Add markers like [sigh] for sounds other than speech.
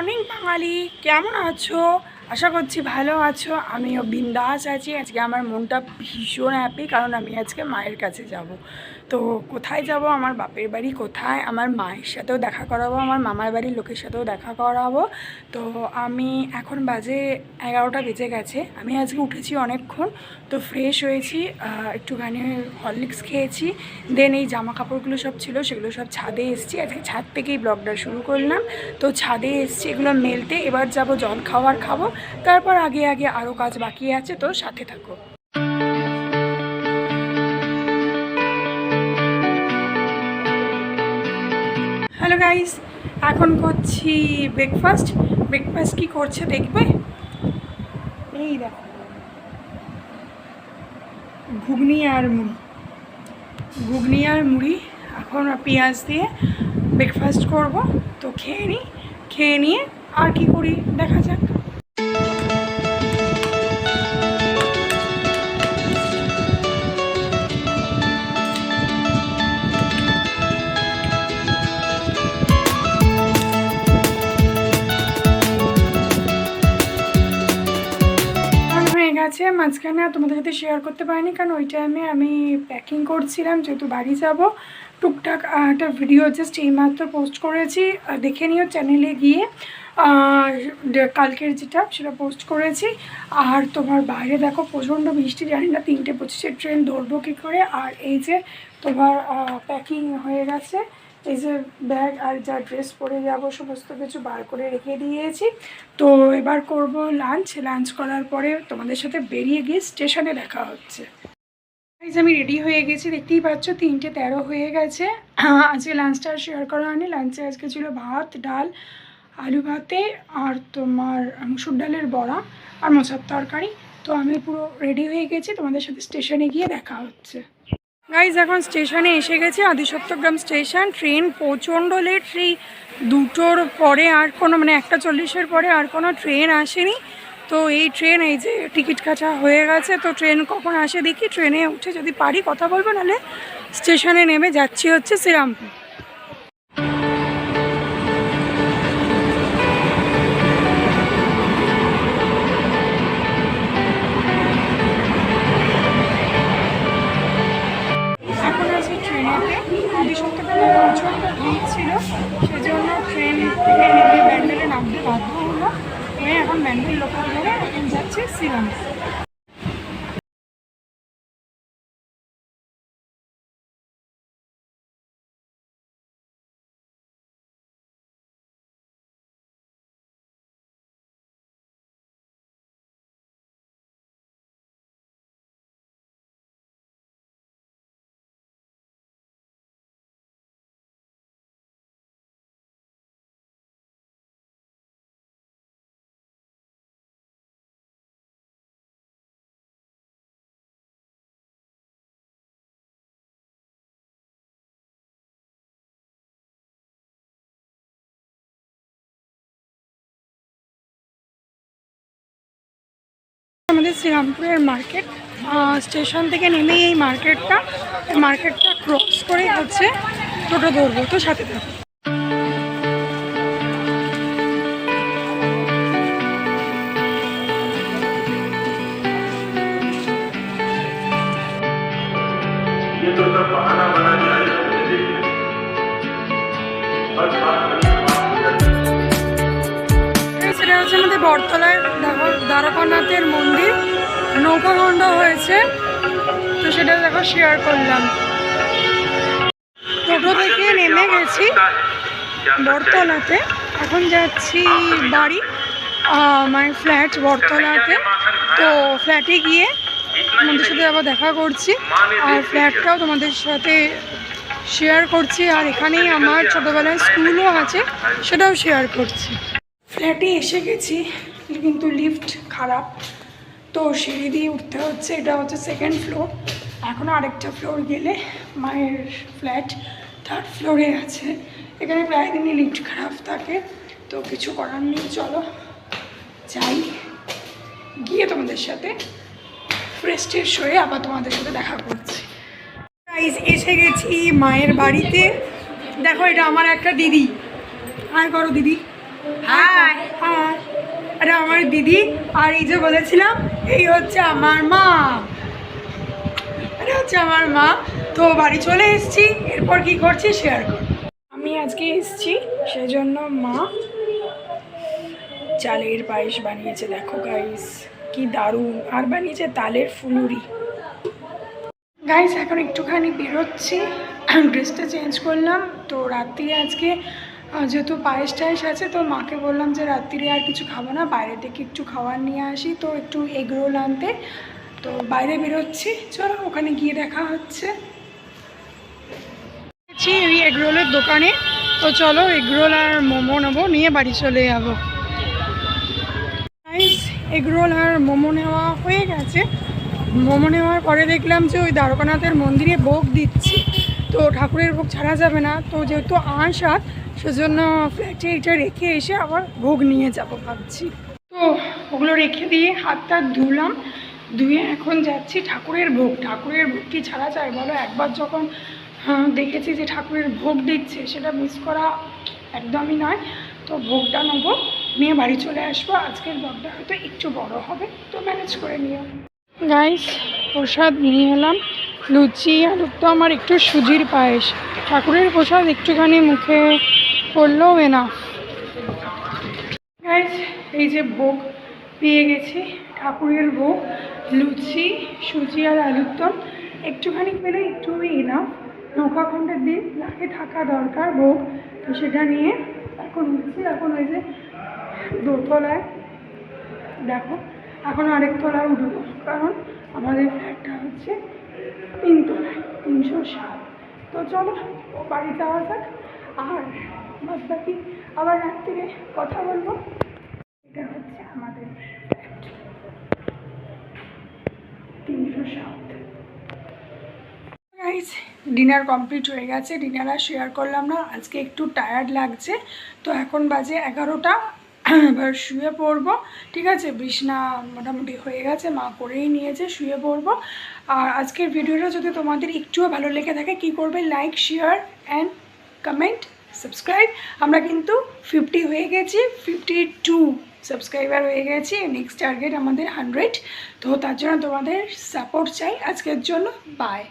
Morning বাঙালি, কেমন আছো? আশা করছি ভালো আছো। আমিও বিন্দাস আছি। আজকে আমার মনটা ভীষণ হ্যাপি কারণ আমি আজকে মায়ের কাছে যাব। তো কোথায় যাব? আমার বাপের বাড়ি কোথায়? আমার মায়ের সাথেও দেখা করাবো, আমার মামার বাড়ির লোকের সাথেও দেখা করাবো। তো আমি এখন বাজে এগারোটা বেজে গেছে। আমি আজকে উঠেছি অনেকক্ষণ, তো ফ্রেশ হয়েছি একটুখানি হরলিক্স খেয়েছি দেন এই জামা কাপড়গুলো সব ছিল, সেগুলো সব ছাদে এসেছি। আজকে ছাদ থেকেই ব্লগটা শুরু করলাম। তো ছাদে এসেছি, এগুলো মেলতে এবার যাব, জল খাওয়ার খাব। তারপর আগে আগে আরও কাজ বাকি আছে, তো সাথে থাকো। গাইস এখন করছি ব্রেকফাস্ট ব্রেকফাস্ট কি করছে দেখবে? এই দেখো। ঘুগনি আর মুড়ি। ঘুগনি আর মুড়ি, এখন পেঁয়াজ দিয়ে ব্রেকফাস্ট করব। তো খেয়ে নিই খেয়ে নিয়ে আর কি করি? দেখা যাক। গেছে মাঝখানে আর তোমাদের সাথে শেয়ার করতে পারিনি, কারণ ওই টাইমে আমি প্যাকিং করছিলাম, যেহেতু বাড়ি যাব। টুকটাক একটা ভিডিও জাস্ট এইমাত্র পোস্ট করেছি দেখে নিও চ্যানেলে গিয়ে। কালকের যেটা, সেটা পোস্ট করেছি। আর তোমার বাইরে দেখো প্রচণ্ড বৃষ্টি, জানি না তিনটে পঁচিশের ট্রেন ধরবো কী করে। আর এই যে তোমার প্যাকিং হয়ে গেছে। এই যে ব্যাগ আর যা ড্রেস পরে যাব সমস্ত কিছু বার করে রেখে দিয়েছি। তো এবার করব লাঞ্চ লাঞ্চ করার পরে তোমাদের সাথে বেরিয়ে গিয়ে স্টেশনে দেখা হচ্ছে। Guys, আমি রেডি হয়ে গেছি। দেখতেই পাচ্ছ তিনটে তেরো হয়ে গেছে। [clears throat] আজকে লাঞ্চটা শেয়ার করা হয়নি। লাঞ্চে আজকে ছিল ভাত ডাল আলু ভাতে আর তোমার মুসুর ডালের বড়া আর মোচার তরকারি। তো আমি পুরো রেডি হয়ে গেছি। তোমাদের সাথে স্টেশনে গিয়ে দেখা হচ্ছে। গাইজ এখন স্টেশনে এসে গেছে, আদিসপ্তগ্রাম স্টেশন ট্রেন প্রচণ্ড লেট সেই দুটোর পরে আর কোনো মানে একটা চল্লিশের পরে আর কোনো ট্রেন আসেনি। তো এই ট্রেন এই যে টিকিট কাটা হয়ে গেছে, তো ট্রেন কখন আসে দেখি ট্রেনে উঠে যদি পারি কথা বলব, নাহলে স্টেশনে নেমে যাচ্ছি হচ্ছে শ্রীরামপুর। ট্রেনেতে আদি সপ্তাহে প্রচণ্ড ভিড় ছিল সেজন্য ট্রেন থেকে নেমে ব্যান্ডেলে নামতে বাধ্য হলো হয়ে এখন ব্যান্ডেল লোকাল ধরে এখন যাচ্ছে শ্রীরামপুর এখানে শ্রীরামপুরের মার্কেট স্টেশন থেকে নেমে এই মার্কেটটা মার্কেটটা ক্রস করে হচ্ছে টোটো দৌড়বো তো সাথে থাকব সেটা হচ্ছে আমাদের বটতলায়। দ্বারকানাথের মন্দির নৌকাখণ্ড হয়েছে, তো সেটা দেখো শেয়ার করলাম। টোটো থেকে নেমে গেছি বটতলাতে। এখন যাচ্ছি বাড়ি মানে ফ্ল্যাট বটতলাতে। তো ফ্ল্যাটে গিয়ে তোমাদের সাথে আবার দেখা করছি, আর ফ্ল্যাটটাও তোমাদের সাথে শেয়ার করছি, আর এখানেই আমার ছোটোবেলায় স্কুলও আছে, সেটাও শেয়ার করছি। ফ্ল্যাটে এসে গেছি কিন্তু লিফট খারাপ। তো সিঁড়ি দিয়ে উঠতে হচ্ছে এটা হচ্ছে সেকেন্ড ফ্লোর এখনও আরেকটা ফ্লোর গেলে মায়ের ফ্ল্যাট থার্ড ফ্লোরে আছে। এখানে প্রায় দিনই লিফট খারাপ থাকে তো কিছু করার নেই চলো যাই। গিয়ে তোমাদের সাথে ফ্রেশ ট্রেশ হয়ে আবার তোমাদের সাথে দেখা করছি। গাইজ এসে গেছি মায়ের বাড়িতে। দেখো এটা আমার একটা দিদি। হাই করো দিদি। হাই এটা আমার দিদি, আর এই যে বলেছিলাম, এই হচ্ছে আমার মা। এটা হচ্ছে আমার মা। তো বাড়ি চলে এসেছি, এরপর কি করছি শেয়ার কর আমি আজকে এসছি, সেজন্য মা চালের পায়েস বানিয়েছে। দেখো গাইস কি দারুণ। আর বানিয়েছে তালের ফুলুরি। গাইস এখন একটুখানি বেরোচ্ছি। ড্রেসটা চেঞ্জ করলাম। তো রাত্রি আজকে যেহেতু পায়েস টায়েস আছে, তো মাকে বললাম যে রাত্রিরে আর কিছু খাব না, বাইরে থেকে একটু খাবার নিয়ে আসি। তো একটু এগ রোল আনতে। তো বাইরে বেরোচ্ছি। চলো, ওখানে গিয়ে দেখা হচ্ছে। ওই এই এগ রোলের দোকানে। তো চলো, এগ রোল আর মোমো নেব, নিয়ে বাড়ি চলে যাব। গাইস এগ রোল আর মোমো নেওয়া হয়ে গেছে। মোমো নেওয়ার পরে দেখলাম যে ওই দ্বারকানাথের মন্দিরে ভোগ দিচ্ছে। তো ঠাকুরের ভোগ ছাড়া যাবে না। তো যেহেতু আঁশ সেজন্য ফ্ল্যাটে এটা রেখে এসে আবার ভোগ নিয়ে যাব ভাবছি। তো ওগুলো রেখে দিয়ে হাত টাত ধুলাম ধুয়ে এখন যাচ্ছি ঠাকুরের ভোগ। ঠাকুরের ভোগ কি ছাড়া যায় বলো? একবার যখন আহ, দেখেছি যে ঠাকুরের ভোগ দিচ্ছে সেটা মিস করা একদমই নয়। তো ভোগটা নেব নিয়ে বাড়ি চলে আসব। আজকের ভোগটা হয়তো একটু বড় হবে তো ম্যানেজ করে নিও। গাইস প্রসাদ নিয়ে এলাম। লুচি আলুর তো আমার একটু সুজির পায়েস। ঠাকুরের প্রসাদ একটুখানি মুখে পড়লেও এনা গাইস এই যে ভোগ পেয়ে গেছি, ঠাকুরের ভোগ, লুচি, সুজি আর আলুর দম। একটুখানি পেলে একটু এনা নৌকাখণ্ডের দিন লাগে থাকা দরকার ভোগ। তো সেটা নিয়ে এখন উঠছি, এখন ওই যে দোতলায়। দেখো, এখন আরেক তলায় উঠবো, কারণ আমাদের ফ্ল্যাটটা হচ্ছে তিনতলায় তিনশো সাত। তো চলো, বাড়ি যাওয়া যাক। আর বাদ বাকি। আবার রাত্রিরে কথা বলব। এটা হচ্ছে আমাদের তিনশো সাত। ডিনার কমপ্লিট হয়ে গেছে। ডিনার আর শেয়ার করলাম না। আজকে একটু টায়ার্ড লাগছে। তো এখন বাজে এগারোটা। এবার শুয়ে পড়ব। ঠিক আছে? বিছনা মোটামুটি হয়ে গেছে। মা করেই নিয়েছে, শুয়ে পড়ব। আর আজকের ভিডিওটা যদি তোমাদের একটুও ভালো লেগে থাকে, কি করবে? Like share and comment subscribe আমরা কিন্তু ফিফটি হয়ে গেছি ফিফটি টু সাবস্ক্রাইবার হয়ে গেছি নেক্সট টার্গেট আমাদের হান্ড্রেড তো তার জন্য তোমাদের সাপোর্ট চাই। আজকের জন্য বাই